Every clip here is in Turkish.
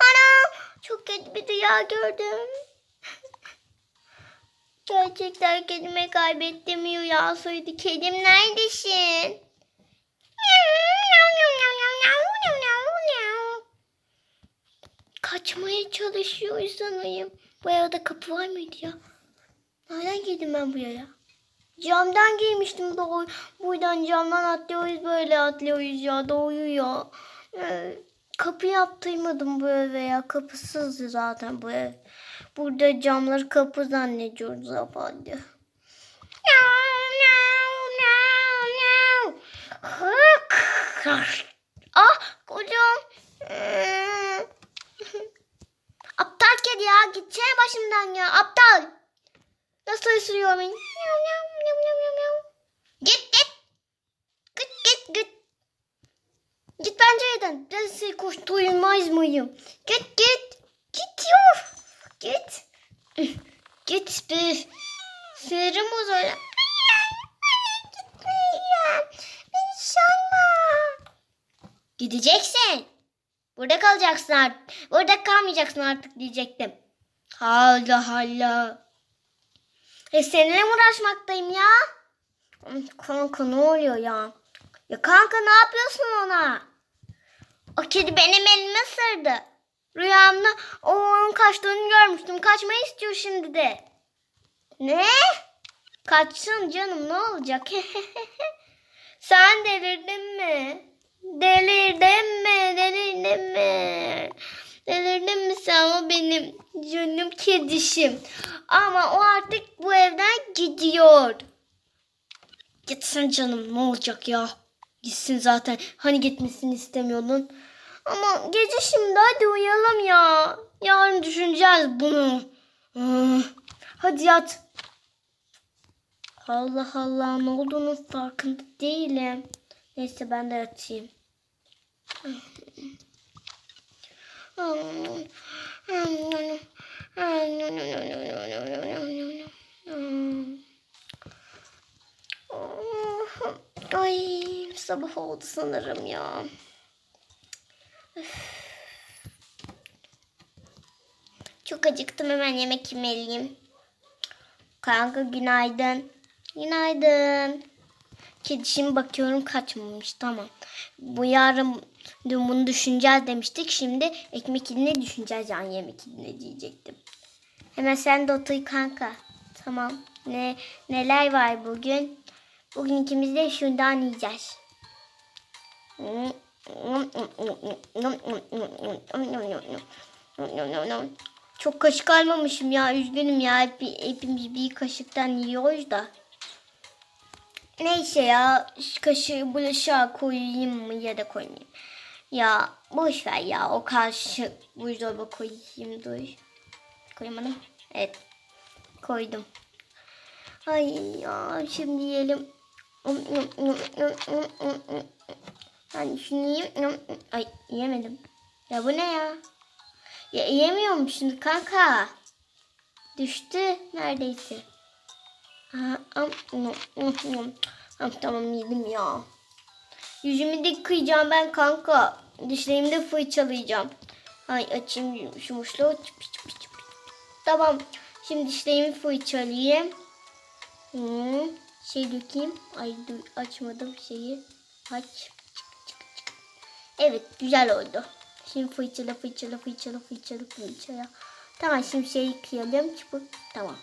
Ana çok kötü bir rüya gördüm. Gerçekten kedime kaybettiğim rüyasıydı. Kedim neredesin? Kaçmaya çalışıyor sanayım. Bu evde kapı var mıydı ya? Nereden girdim ben buraya? Camdan girmiştim doğru. Buradan camdan atlıyoruz böyle atlıyoruz ya doğru ya. Ee, kapı yaptırmadım bu eve ya. Kapısızdı zaten bu ev. Burada camları kapı zannediyoruz efendim. Ah kocam. Ee, Aptal kedi ya. Gitsene başımdan ya. Aptal. Nasıl ısırıyor beni? Git git. Git git git. Git pencereden. Ben seni koşturmaz mıyım? Git git. Git yok. Git. Git bir. Sinirim bozuldu. Gitmeyeceğim. Beni sorma. Gideceksin. Burada kalacaksın artık. Burada kalmayacaksın artık diyecektim. Allah Allah. E seninle uğraşmaktayım ya? Kanka ne oluyor ya? Ya kanka ne yapıyorsun ona? O kedi benim elimi ısırdı. Rüyamda onun kaçtığını görmüştüm. Kaçmayı istiyor şimdi de. Ne? Kaçsın canım ne olacak? Sen delirdin mi? Delirdin mi? Delirdin mi? Delirdin mi sen o benim canım kedişim. Ama o artık bu evden gidiyor. Gitsin canım ne olacak ya? Gitsin zaten. Hani gitmesini istemiyordun. Ama gece şimdi hadi uyuyalım ya. Yarın düşüneceğiz bunu. Hadi yat. Allah Allah ne olduğunun farkında değilim. Neyse ben de yatayım. Ay sabah oldu sanırım ya. Üf. Çok acıktım hemen yemek yemeliyim. Kanka günaydın. Günaydın. Kedi şimdi bakıyorum kaçmamış tamam. Bu yarın dün bunu düşüneceğiz demiştik. Şimdi ekmek ne düşüneceğiz yani yemek ne diyecektim. Hemen sen de otur kanka. Tamam. Ne neler var bugün? Bugün ikimiz de şundan yiyeceğiz. Çok kaşık almamışım ya. Üzgünüm ya. Hep, hepimiz bir kaşıktan yiyoruz da. Neyse ya. Kaşığı bulaşığa koyayım mı ya da koymayayım. Ya boş ver ya. O kaşığı buzdolaba koyayım. Dur. Koyamadım. Evet. Koydum. Ay ya şimdi yiyelim. Hani şunu yiyeyim. Ay yemedim. Ya bu ne ya? Ya yiyemiyorum şimdi kanka. Düştü neredeyse. Aha, am, am, am, am. Am, tamam yedim ya. Yüzümü de kıyacağım ben kanka. Dişlerimi de fırçalayacağım. Ay açayım şu çıpış. Tamam. Şimdi dişlerimi fırçalayayım. Hmm, şey dökeyim. Ay açmadım şeyi. Aç. Çık, çık, çık. Evet güzel oldu. Şimdi fırçala fırçala fırçala fırçala fırçala. Tamam şimdi şey yıkayalım. Çıpık. Tamam.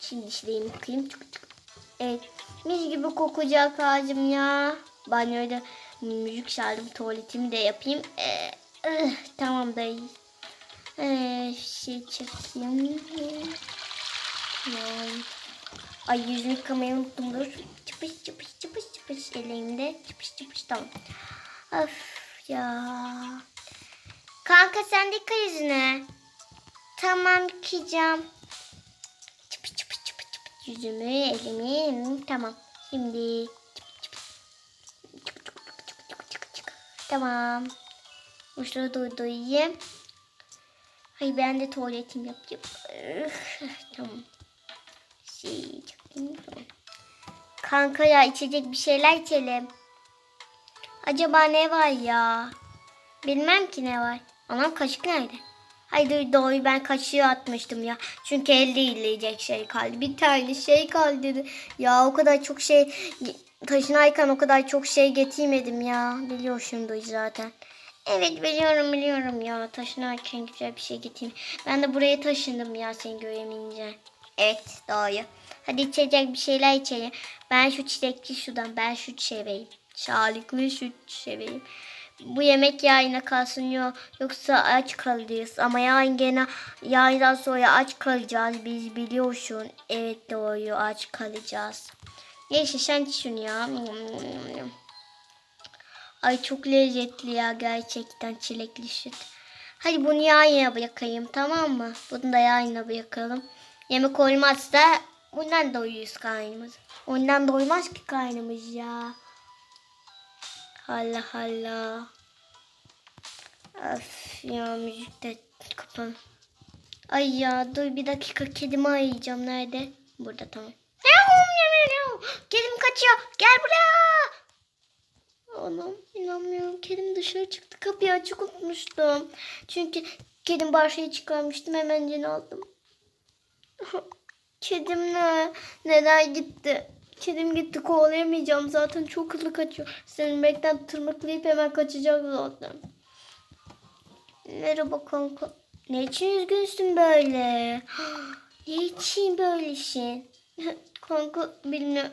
Şimdi dişlerimi yıkayayım. Çık, çık. Evet. Mis gibi kokacak ağacım ya. Banyoda müzik çaldım. Tuvaletimi de yapayım. Ee, ıh, tamam dayı. Ee, şey çekeyim. Yani. Ay yüzümü yıkamayı unuttum dur. Çıpış çıpış çıpış çıpış elimde. Çıpış çıpış tamam. Of ya. Kanka sen de yıka yüzünü. Tamam yıkayacağım. Çıpış çıpış çıpış çıpış yüzümü elimi. Tamam. Şimdi. Tamam. Uçları durdurayım. Ay ben de tuvaletim yapacağım. Tamam. Şey, çok. Kanka ya içecek bir şeyler içelim. Acaba ne var ya? Bilmem ki ne var. Anam kaşık nerede? Hayır doğru ben kaşığı atmıştım ya. Çünkü elde yiyecek şey kaldı. Bir tane şey kaldı. Ya o kadar çok şey taşınarken o kadar çok şey getirmedim ya. Biliyorsundur zaten. Evet biliyorum biliyorum ya. Taşınarken güzel bir şey getireyim. Ben de buraya taşındım ya seni göremeyince. Evet doğru. Hadi içecek bir şeyler içelim. Ben şu çilekli sudan ben süt seveyim. Sağlıklı süt seveyim. Bu yemek yayına kalsın yok. Yoksa aç kalacağız. Ama yarın gene yayından sonra aç kalacağız. Biz biliyorsun. Evet doğru aç kalacağız. Neyse sen şunu ya. Ay çok lezzetli ya gerçekten çilekli süt. Hadi bunu yayına bırakayım tamam mı? Bunu da yayına bırakalım. Yemek olmazsa bundan doyuyoruz karnımız. Ondan doymaz ki karnımız ya. Allah Allah. Öf ya müzik de kapalı. Ay ya dur bir dakika kedimi arayacağım. Nerede? Burada tamam. Kedim kaçıyor. Gel buraya. Anam inanmıyorum. Kedim dışarı çıktı. Kapıyı açık unutmuştum. Çünkü kedim bahçeye çıkarmıştım. Hemen aldım. Kedim ne? Neden gitti? Kedim gitti kovalayamayacağım zaten çok hızlı kaçıyor. Senin bekten tırmıklayıp hemen kaçacak zaten. Merhaba kanka. Ne için üzgünsün böyle? Ne için böylesin? kanka bilmiyorum.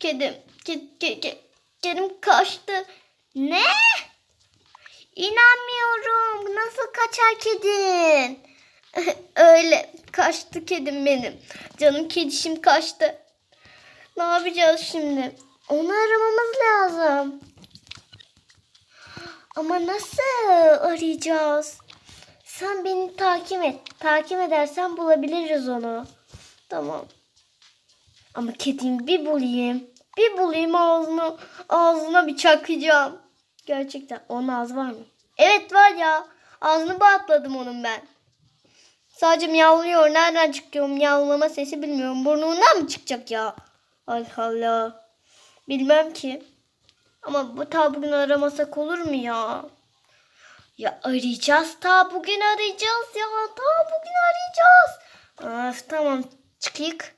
Kedim, ked, ked, ked, kedim kaçtı. Ne? İnanmıyorum. Nasıl kaçar kedin? Öyle kaçtı kedim benim. Canım kedişim kaçtı. Ne yapacağız şimdi? Onu aramamız lazım. Ama nasıl arayacağız? Sen beni takip et. Takip edersen bulabiliriz onu. Tamam. Ama kedimi bir bulayım. Bir bulayım ağzını. Ağzına bir çakacağım. Gerçekten onun ağzı var mı? Evet var ya. Ağzını bağladım onun ben. Sadece miyavlıyor. Nereden çıkıyor miyavlama sesi bilmiyorum. Burnundan mı çıkacak ya? Allah Allah. Bilmem ki. Ama bu ta bugün aramasak olur mu ya? Ya arayacağız ta bugün arayacağız ya. Ta bugün arayacağız. Of tamam çıkık.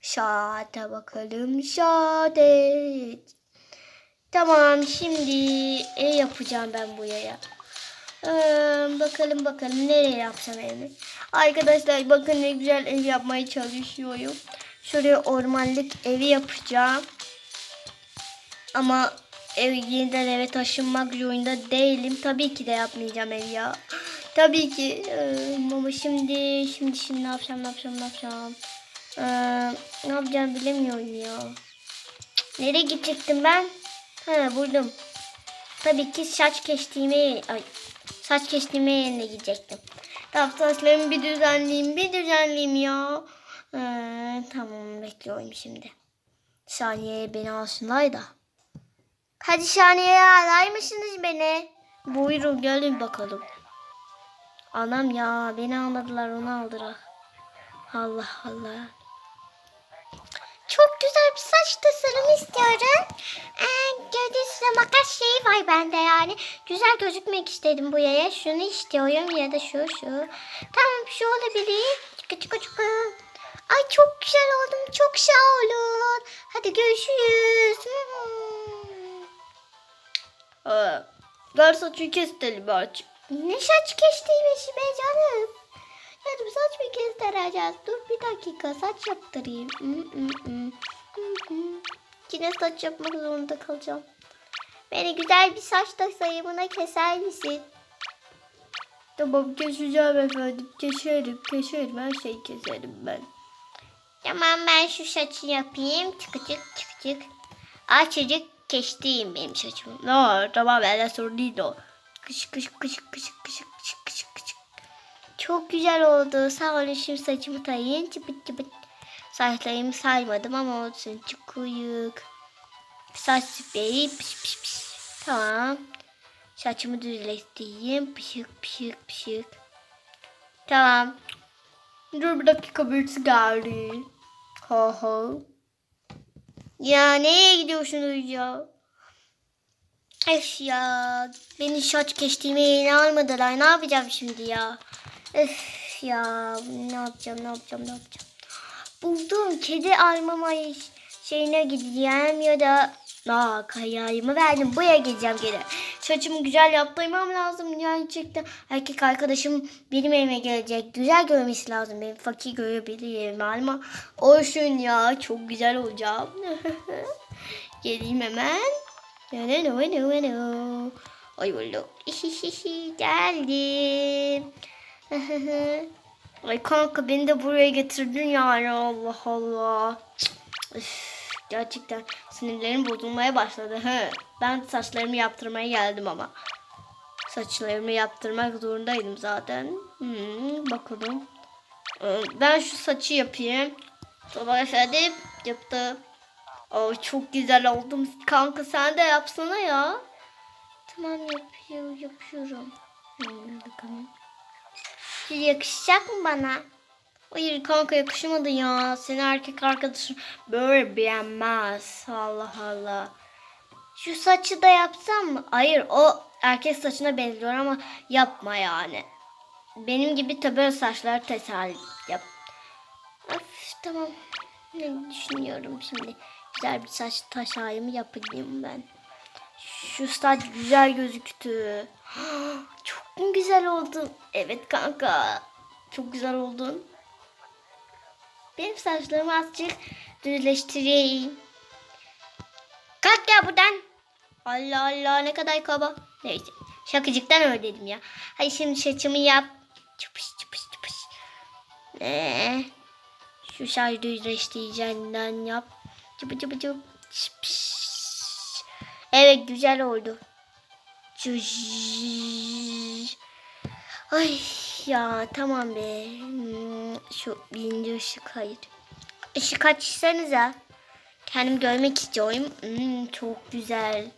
Şade bakalım şade. Tamam şimdi ev yapacağım ben bu yaya. Bakalım bakalım nereye yapsam evi. Arkadaşlar bakın ne güzel ev yapmaya çalışıyorum. Şuraya ormanlık evi yapacağım. Ama ev yeniden eve taşınmak zorunda değilim. Tabii ki de yapmayacağım ev ya. Tabii ki. Ee, ama şimdi şimdi şimdi ne yapacağım ne yapacağım ne yapacağım. Ne yapacağım bilemiyorum ya. Nereye gidecektim ben? Ha buldum. Tabii ki saç kestiğime ay saç kestiğime yerine gidecektim. Tamam saçlarımı bir düzenleyeyim bir düzenleyeyim ya. Ee, tamam bekliyorum şimdi. Saniye beni alsınlar da. Hadi Şaniye'ye arar mısınız beni? Buyurun gelin bakalım. Anam ya beni almadılar onu aldılar. Allah Allah. Çok güzel bir saç tasarımı istiyorum. Ee, gövdesinde makas şeyi var bende yani. Güzel gözükmek istedim bu yaya. Şunu istiyorum ya da şu şu. Tamam şu olabilir. Çıkı çıkı çıkı. Ay çok güzel oldum. Çok sağ olun. Hadi görüşürüz. Aa, ver saçı kestelim artık. Ne saç kestiğimiz be canım? Canım saç mı kestireceğiz? Dur bir dakika saç yaptırayım. Yine saç yapmak zorunda kalacağım. Beni güzel bir saç tasarımına keser misin? Tamam keseceğim efendim. Keserim keserim her şeyi keserim ben. Tamam ben şu saçı yapayım. Çıkıcık çıkıcık. Açıcık kestiğim benim saçımı. No, tamam ben sorun değil o. Kış kış kış kış kış. Çok güzel oldu. Sağ olun şimdi saçımı tarayın. Çıpıt çıpıt. Saçlarımı saymadım ama olsun. Çıkıyık. Saç spreyi piş piş piş. Tamam. Saçımı düzleştireyim. Pişik pişik pişik. Tamam. Dur bir dakika birisi geldi. Ha ha. Ya nereye gidiyorsunuz ya? Öf ya. Beni saç kestiğime yeni almadılar. Ne yapacağım şimdi ya? Öf ya. Ne yapacağım ne yapacağım ne yapacağım. Buldum. Kedi almama şeyine gideceğim ya da Aa kayağımı verdim. Buraya gideceğim geri. Saçımı güzel yaptırmam lazım gerçekten. Erkek arkadaşım benim evime gelecek. Güzel görmesi lazım. Benim fakir görebilirim ama olsun ya. Çok güzel olacağım. Geleyim hemen. Ay oldu. Geldim. Ay kanka beni de buraya getirdin yani Allah Allah. Üf, gerçekten sinirlerim bozulmaya başladı. He. Ben saçlarımı yaptırmaya geldim ama. Saçlarımı yaptırmak zorundaydım zaten. Hmm, bakalım. Ee, Ben şu saçı yapayım. Tamam efendim. Yaptım. Ay çok güzel oldum. Kanka sen de yapsana ya. Tamam yapıyorum, yapıyorum. Hmm, bakalım. Yakışacak mı bana? Hayır kanka yakışmadı ya. Seni erkek arkadaşın böyle beğenmez. Allah Allah. Şu saçı da yapsam mı? Hayır o erkek saçına benziyor ama yapma yani. Benim gibi tabi saçlar tesadüf yap. Of tamam. Ne düşünüyorum şimdi? Güzel bir saç taşayımı yapayım ben. Şu saç güzel gözüktü. Çok güzel oldun? Evet kanka. Çok güzel oldun. Benim saçlarımı azıcık düzleştireyim. Kalk ya buradan. Allah Allah ne kadar kaba. Neyse. Şakacıktan öyle dedim ya. Hadi şimdi saçımı yap. Çıpış çıpış çıpış. Ee, şu saç düzleştireceğinden yap. Çıpı çıpı çıp. Çıpış. Evet güzel oldu. Ay ya tamam be. Hmm, Şu birinci ışık hayır. Işık açsanıza. Kendim görmek istiyorum. Hmm, çok güzel.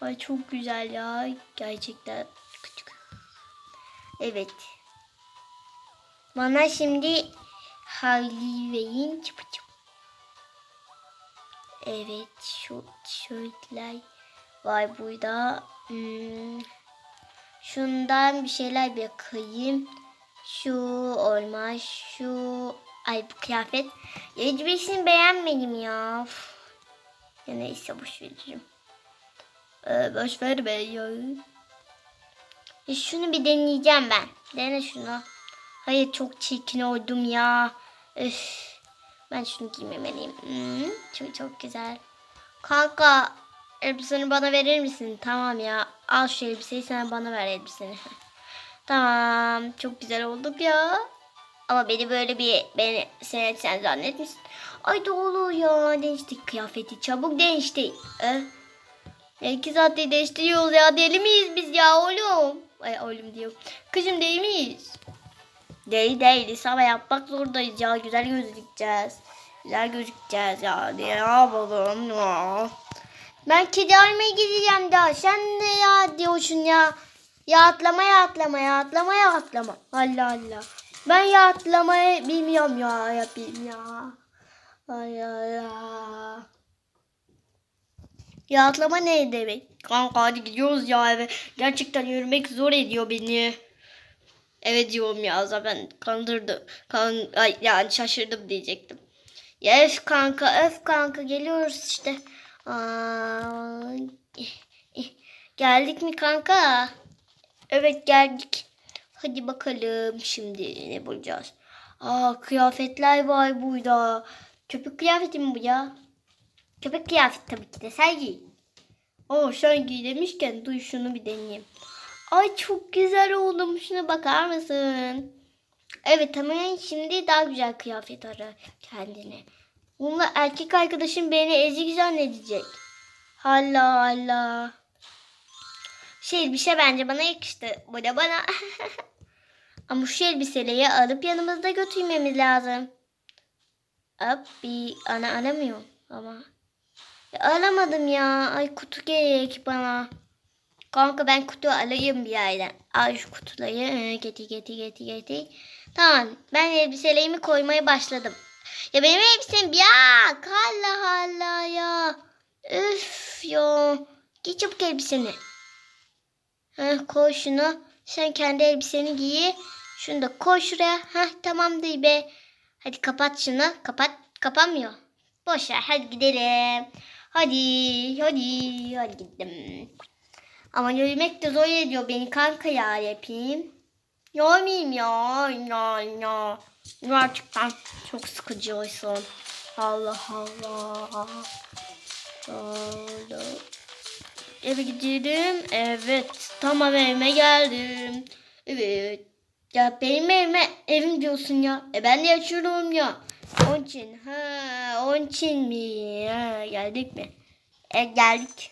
Ay çok güzel ya. Gerçekten. Evet. Bana şimdi Harley verin. Çıpı çıp. Evet şu tişörtler var burada. Hmm. Şundan bir şeyler bakayım. Şu olmaz. Şu ay bu kıyafet. Ya hiçbirisini beğenmedim ya. Uf. Ya neyse boş veririm. Ee, boş ver be ya. ya. Şunu bir deneyeceğim ben. Dene şunu. Hayır çok çirkin oldum ya. Üf. Ben şunu giymemeliyim. Hmm, çok çok güzel. Kanka elbiseni bana verir misin? Tamam ya. Al şu elbiseyi sen bana ver elbiseni. tamam. Çok güzel olduk ya. Ama beni böyle bir beni sen sen zannetmişsin. Ay doğru ya. Değiştik kıyafeti. Çabuk değiştik. Eh. İki saatte değiştiriyoruz ya. Deli miyiz biz ya oğlum? Ay oğlum diyor. Kızım değil miyiz? Değil değiliz ama yapmak zorundayız ya. Güzel gözükeceğiz. Güzel gözükeceğiz ya. Ne yapalım ya. Ben kedi almaya gideceğim daha. Sen ne ya diyorsun ya. Ya atlama ya atlama ya atlama ya atlama. Allah Allah. Ben ya atlamayı bilmiyorum ya yapayım ya. Ay Allah. Ya atlama ne demek? Kanka hadi gidiyoruz ya eve. Gerçekten yürümek zor ediyor beni. Evet diyorum ya zaten kandırdım. Kan ay, yani şaşırdım diyecektim. Ya öf kanka öf kanka geliyoruz işte. Geldik mi kanka? Evet geldik. Hadi bakalım şimdi ne bulacağız. Aa kıyafetler var burada. Köpek kıyafeti mi bu ya? Köpek kıyafeti tabii ki de sen giy. Oo sen giy demişken duy şunu bir deneyeyim. Ay çok güzel oldum. Şuna bakar mısın? Evet tamam şimdi daha güzel kıyafet ara kendine. Bununla erkek arkadaşım beni ezik zannedecek. Allah Allah. Şu elbise bence bana yakıştı. Bu da bana. Ama şu elbiseleri alıp yanımızda götürmemiz lazım. Hop bir ana alamıyorum ama. Ya, alamadım ya. Ay kutu gerek bana. Kanka ben kutu alayım bir yerden. Al şu kutuları. Getir getir getir getir. Tamam ben elbiselerimi koymaya başladım. Ya benim elbisem ya. Allah Allah ya. Üf ya. Giy çabuk elbiseni. Heh, koy şunu. Sen kendi elbiseni giy. Şunu da koy şuraya. Heh, tamam değil be. Hadi kapat şunu. Kapat. Kapanmıyor. Boş ver. Hadi gidelim. Hadi. Hadi. Hadi gidelim. Ama yürümek de zor ediyor beni kanka ya yapayım. Yormayayım ya. Ya ya. Gerçekten çok sıkıcı oysun. Allah Allah. Allah. Eve gidelim. Evet. Tamam evime geldim. Evet. Ya benim evime evim diyorsun ya. E ben de yaşıyorum ya. Onun için. Ha, onun için mi? Ha, geldik mi? E geldik.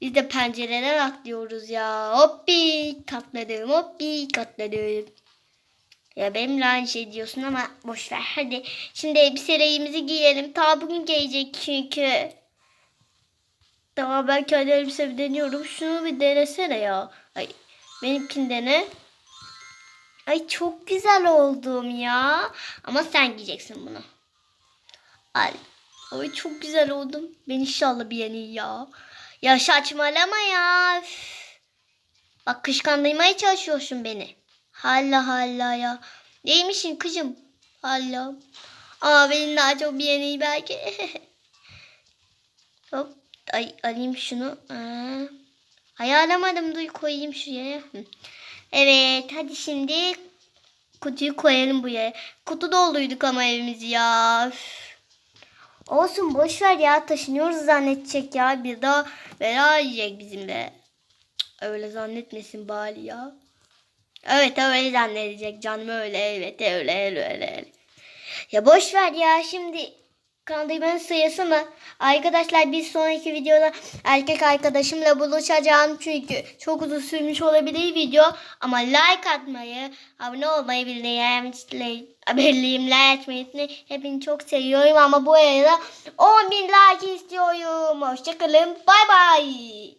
Biz de pencereden atlıyoruz ya. Hoppi katladım. Hoppi katladım. Ya benimle aynı şey diyorsun ama boş ver. Hadi şimdi elbiselerimizi giyelim. Ta bugün gelecek çünkü. Tamam ben kendi elbisemi deniyorum. Şunu bir denesene ya. Ay benimkini dene. Ay çok güzel oldum ya. Ama sen giyeceksin bunu. Ay, ay çok güzel oldum. Ben inşallah beğenir ya. Ya saçmalama ya. Üf. Bak kışkandırmaya çalışıyorsun beni. Halla halla ya. Neymişsin kızım? Halla. Aa benim daha çok beğenir belki. Hop. Ay alayım şunu. Aa. Ay alamadım. Dur koyayım şuraya. Evet hadi şimdi kutuyu koyalım buraya. Kutu dolduyduk ama evimizi ya. Üf. Olsun boş ver ya taşınıyoruz zannedecek ya. Bir daha bela yiyecek bizimle. Öyle zannetmesin bari ya. Evet öyle zannedecek canım öyle evet öyle öyle öyle. Ya boş ver ya şimdi kandırmanın sırası mı? Arkadaşlar bir sonraki videoda erkek arkadaşımla buluşacağım çünkü çok uzun sürmüş olabilir video ama like atmayı, abone olmayı, bildirimleri açmayı unutmayın. Hepinizi çok seviyorum ama bu arada 10.000 like istiyorum. Hoşçakalın. Bay bay.